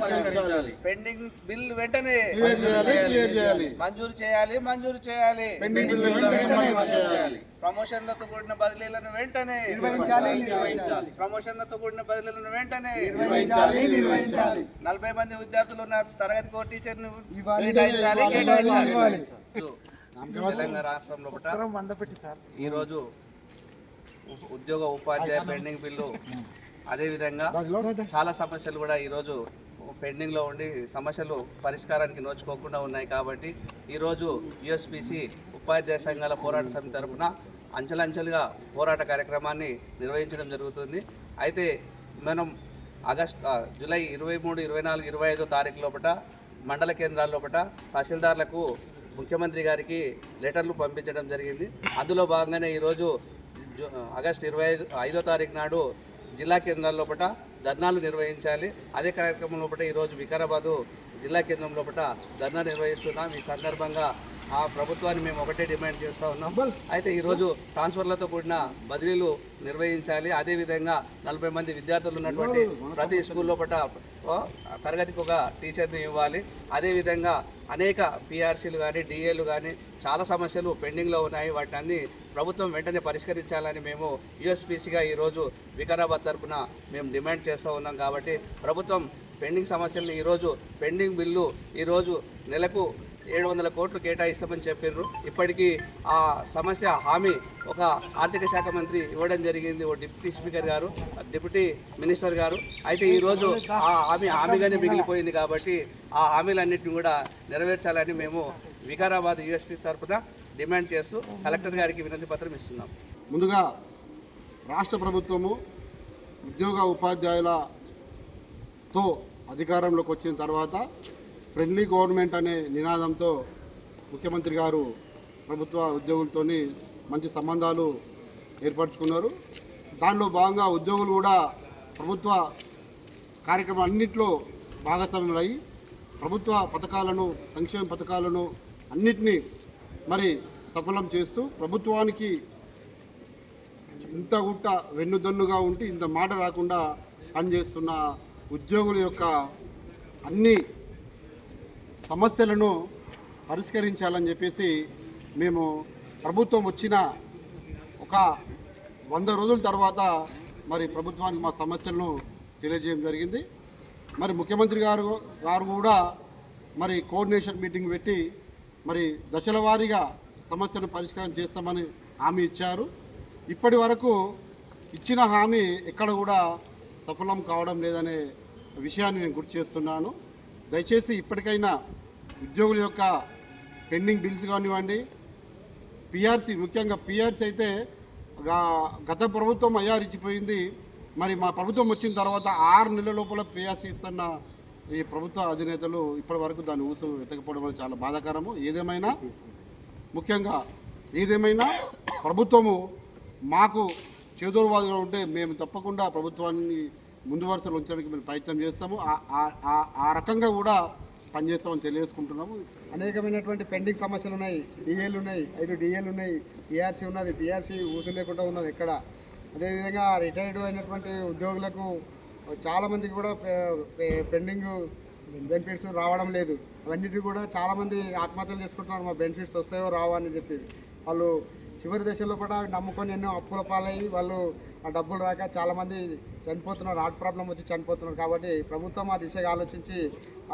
పరిష్కరించాలి. Pending bill వెంటనే clear చేయాలి క్లియర్ చేయాలి. మంజూరు చేయాలి మంజూరు చేయాలి. పెండింగ్ బిల్లు వెంటనే మంజూరు చేయాలి. ప్రమోషన్లతో కూడిన బదిలీలను వెంటనే ప్రమోషన్లతో కూడిన బదిలీలను వెంటనే నిర్వహించాలి నిర్వహించాలి. నలభై మంది విద్యార్థులు ఉన్న తరగతికి ఒక టీచర్. తెలంగాణ రాష్ట్రంలో ఈరోజు ఉద్యోగ ఉపాధ్యాయ పెండింగ్ బిల్లు అదేవిధంగా చాలా సమస్యలు కూడా ఈరోజు పెండింగ్లో ఉండి సమస్యలు పరిష్కారానికి నోచుకోకుండా ఉన్నాయి కాబట్టి ఈరోజు యుఎస్పిసి ఉపాధ్యాయ సంఘాల పోరాట సమితి తరఫున అంచెలంచెలుగా పోరాట కార్యక్రమాన్ని నిర్వహించడం జరుగుతుంది. అయితే మనం ఆగస్ట్ జూలై ఇరవై మూడు ఇరవై నాలుగు ఇరవై ఐదో తారీఖు లోపల మండల కేంద్రాల లోపల తహసీల్దార్లకు ముఖ్యమంత్రి గారికి లెటర్లు పంపించడం జరిగింది. అందులో భాగంగానే ఈరోజు ఆగస్ట్ ఇరవై ఐదు ఐదో తారీఖు నాడు జిల్లా కేంద్రాల లోపల ధర్నాలు నిర్వహించాలి. అదే కార్యక్రమం లోపల ఈరోజు వికారాబాదు జిల్లా కేంద్రం లోపల ధర్నా నిర్వహిస్తున్నాం. ఈ సందర్భంగా ఆ ప్రభుత్వాన్ని మేము ఒకటే డిమాండ్ చేస్తూ ఉన్నాం. అయితే ఈరోజు ట్రాన్స్ఫర్లతో కూడిన బదిలీలు నిర్వహించాలి. అదేవిధంగా నలభై మంది విద్యార్థులు ఉన్నటువంటి ప్రతి స్కూల్ లోపల ఓ, తరగతికి ఒక టీచర్ని ఇవ్వాలి. అదేవిధంగా అనేక పిఆర్సీలు కానీ డిఏలు కానీ చాలా సమస్యలు పెండింగ్లో ఉన్నాయి. వాటిని అన్ని ప్రభుత్వం వెంటనే పరిష్కరించాలని మేము యుఎస్పిసిగా ఈరోజు వికారాబాద్ తరఫున మేము డిమాండ్ చేస్తూ ఉన్నాం. కాబట్టి ప్రభుత్వం పెండింగ్ సమస్యలను ఈరోజు పెండింగ్ బిల్లు ఈరోజు నెలకు ఏడు వందల కోట్లు కేటాయిస్తామని చెప్పారు ఇప్పటికీ ఆ సమస్య హామీ ఒక ఆర్థిక శాఖ మంత్రి ఇవ్వడం జరిగింది ఓ డిప్యూటీ స్పీకర్ గారు డిప్యూటీ మినిస్టర్ గారు. అయితే ఈరోజు ఆ హామీ హామీగానే మిగిలిపోయింది కాబట్టి ఆ హామీలన్నింటినీ కూడా నెరవేర్చాలని మేము వికారాబాద్ యూఎస్పీ తరఫున డిమాండ్ చేస్తూ కలెక్టర్ గారికి వినతి పత్రం ఇస్తున్నాం. ముందుగా రాష్ట్ర ప్రభుత్వము ఉద్యోగ ఉపాధ్యాయులతో అధికారంలోకి వచ్చిన తర్వాత ఫ్రెండ్లీ గవర్నమెంట్ అనే నినాదంతో ముఖ్యమంత్రి గారు ప్రభుత్వ ఉద్యోగులతో మంచి సంబంధాలు ఏర్పరచుకున్నారు. దానిలో భాగంగా ఉద్యోగులు కూడా ప్రభుత్వ కార్యక్రమం అన్నింటిలో భాగస్వామ్యులై ప్రభుత్వ పథకాలను సంక్షేమ పథకాలను అన్నిటినీ మరి సఫలం చేస్తూ ప్రభుత్వానికి ఇంత గుట్ట వెన్నుదన్నుగా ఉండి ఇంత మాట రాకుండా పనిచేస్తున్న ఉద్యోగుల యొక్క అన్ని సమస్యలను పరిష్కరించాలని చెప్పేసి మేము ప్రభుత్వం వచ్చిన ఒక వంద రోజుల తర్వాత మరి ప్రభుత్వానికి మా సమస్యలను తెలియజేయడం జరిగింది. మరి ముఖ్యమంత్రి గారు గారు కూడా మరి కోఆర్డినేషన్ మీటింగ్ పెట్టి మరి దశల వారీగా సమస్యను పరిష్కారం చేస్తామని హామీ ఇచ్చారు. ఇప్పటి వరకు ఇచ్చిన హామీ ఎక్కడ కూడా సఫలం కావడం లేదనే విషయాన్ని నేను గుర్తు చేస్తున్నాను. దయచేసి ఇప్పటికైనా ఉద్యోగుల యొక్క పెండింగ్ బిల్స్ కానివ్వండి పిఆర్సీ ముఖ్యంగా పిఆర్సీ అయితే గత ప్రభుత్వం అయ్యారు ఇచ్చిపోయింది. మరి మా ప్రభుత్వం వచ్చిన తర్వాత ఆరు నెలల లోపల పిఆర్సీ ఇస్తున్న ఈ ప్రభుత్వ అధినేతలు ఇప్పటి వరకు దాని ఊసు వెతకపోవడం అనేది చాలా బాధాకరము. ఏదేమైనా ముఖ్యంగా ఏదేమైనా ప్రభుత్వము మాకు చేదోరువాదుగా ఉంటే మేము తప్పకుండా ప్రభుత్వాన్ని ముందు వరుసలో ఉంచడానికి మేము ప్రయత్నం చేస్తాము. ఆ రకంగా కూడా పనిచేస్తామని తెలియజేసుకుంటున్నాము. అనేకమైనటువంటి పెండింగ్ సమస్యలు ఉన్నాయి. డిఏలు ఉన్నాయి. ఐదు డిఏలు ఉన్నాయి. పిఆర్సీ ఉన్నది. పిఆర్సీ ఊసు లేకుండా ఉన్నది ఇక్కడ అదేవిధంగా రిటైర్డ్ అయినటువంటి ఉద్యోగులకు చాలామందికి కూడా పెండింగ్ బెనిఫిట్స్ రావడం లేదు. అవన్నిటి కూడా చాలామంది ఆత్మహత్యలు చేసుకుంటున్నారు. మా బెనిఫిట్స్ వస్తాయో రావో అని చెప్పి. వాళ్ళు చివరి దశలో కూడా నమ్ముకొని ఎన్నో అప్పుల పాలయ్యి వాళ్ళు ఆ డబ్బులు రాక చాలామంది చనిపోతున్నారు. హార్ట్ ప్రాబ్లం వచ్చి చనిపోతున్నారు. కాబట్టి ప్రభుత్వం ఆ దిశగా ఆలోచించి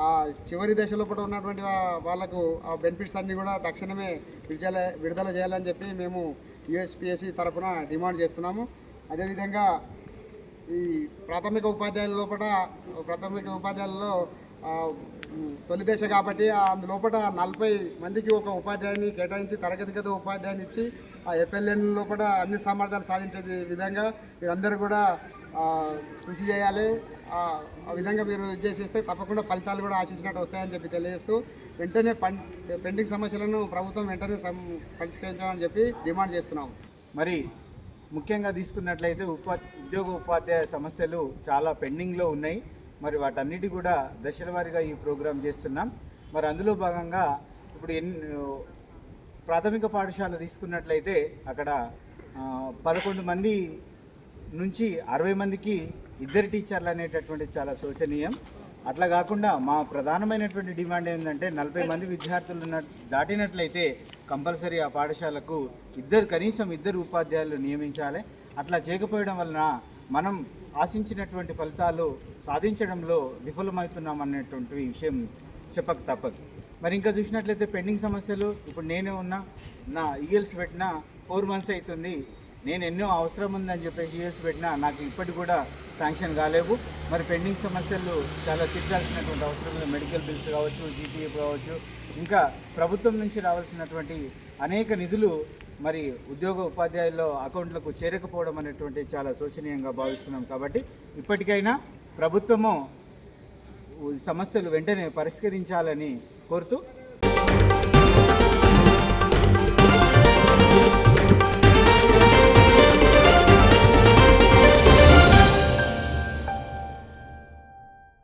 ఆ చివరి దశలో కూడా ఉన్నటువంటి వాళ్ళకు ఆ బెనిఫిట్స్ అన్నీ కూడా తక్షణమే విడుదల విడుదల చేయాలని చెప్పి మేము యుఎస్పిఎస్సి తరఫున డిమాండ్ చేస్తున్నాము. అదేవిధంగా ఈ ప్రాథమిక ఉపాధ్యాయుల లోపల ప్రాథమిక ఉపాధ్యాయులలో తొలి దశ కాబట్టి అందులోపల నలభై మందికి ఒక ఉపాధ్యాయుని కేటాయించి తరగతి గది ఉపాధ్యాయుని ఇచ్చి ఆ ఎఫ్ఎల్ఎన్ లోపల అన్ని సామర్థ్యాలు సాధించే విధంగా మీరందరూ కూడా కృషి చేయాలి. ఆ విధంగా మీరు ఇది చేసేస్తే తప్పకుండా ఫలితాలు కూడా ఆశించినట్టు వస్తాయని చెప్పి తెలియజేస్తూ వెంటనే పెండింగ్ సమస్యలను ప్రభుత్వం వెంటనే సం పరిష్కరించాలని చెప్పి డిమాండ్ చేస్తున్నాము. మరి ముఖ్యంగా తీసుకున్నట్లయితే ఉపా ఉద్యోగ ఉపాధ్యాయ సమస్యలు చాలా పెండింగ్లో ఉన్నాయి. మరి వాటన్నిటి కూడా దశల వారీగా ఈ ప్రోగ్రాం చేస్తున్నాం. మరి అందులో భాగంగా ఇప్పుడు ఎన్ ప్రాథమిక పాఠశాల తీసుకున్నట్లయితే అక్కడ పదకొండు మంది నుంచి అరవై మందికి ఇద్దరు టీచర్లు అనేటటువంటి చాలా శోచనీయం. అట్లా కాకుండా మా ప్రధానమైనటువంటి డిమాండ్ ఏంటంటే నలభై మంది విద్యార్థులు దాటినట్లయితే కంపల్సరీ ఆ పాఠశాలకు ఇద్దరు కనీసం ఇద్దరు ఉపాధ్యాయులు నియమించాలి. అట్లా చేయకపోవడం వలన మనం ఆశించినటువంటి ఫలితాలు సాధించడంలో విఫలమవుతున్నాం అనేటువంటి విషయం చెప్పక తప్పదు. మరి ఇంకా చూసినట్లయితే పెండింగ్ సమస్యలు ఇప్పుడు నేనే ఉన్నా నా ఈఎల్స్ పెట్టిన ఫోర్ మంత్స్ అవుతుంది నేను ఎన్నో అవసరం ఉందని చెప్పేసి యూఎస్ పెట్టినా నాకు ఇప్పటికి కూడా శాంక్షన్ కాలేవు. మరి పెండింగ్ సమస్యలు చాలా తీర్చాల్సినటువంటి అవసరం ఉంది. మెడికల్ బిల్స్ కావచ్చు జీపీఎఫ్ కావచ్చు. ఇంకా ప్రభుత్వం నుంచి రావాల్సినటువంటి అనేక నిధులు మరి ఉద్యోగ ఉపాధ్యాయుల అకౌంట్లకు చేరకపోవడం అనేటువంటి చాలా శోచనీయంగా భావిస్తున్నాం కాబట్టి ఇప్పటికైనా ప్రభుత్వము సమస్యలు వెంటనే పరిష్కరించాలని కోరుతూ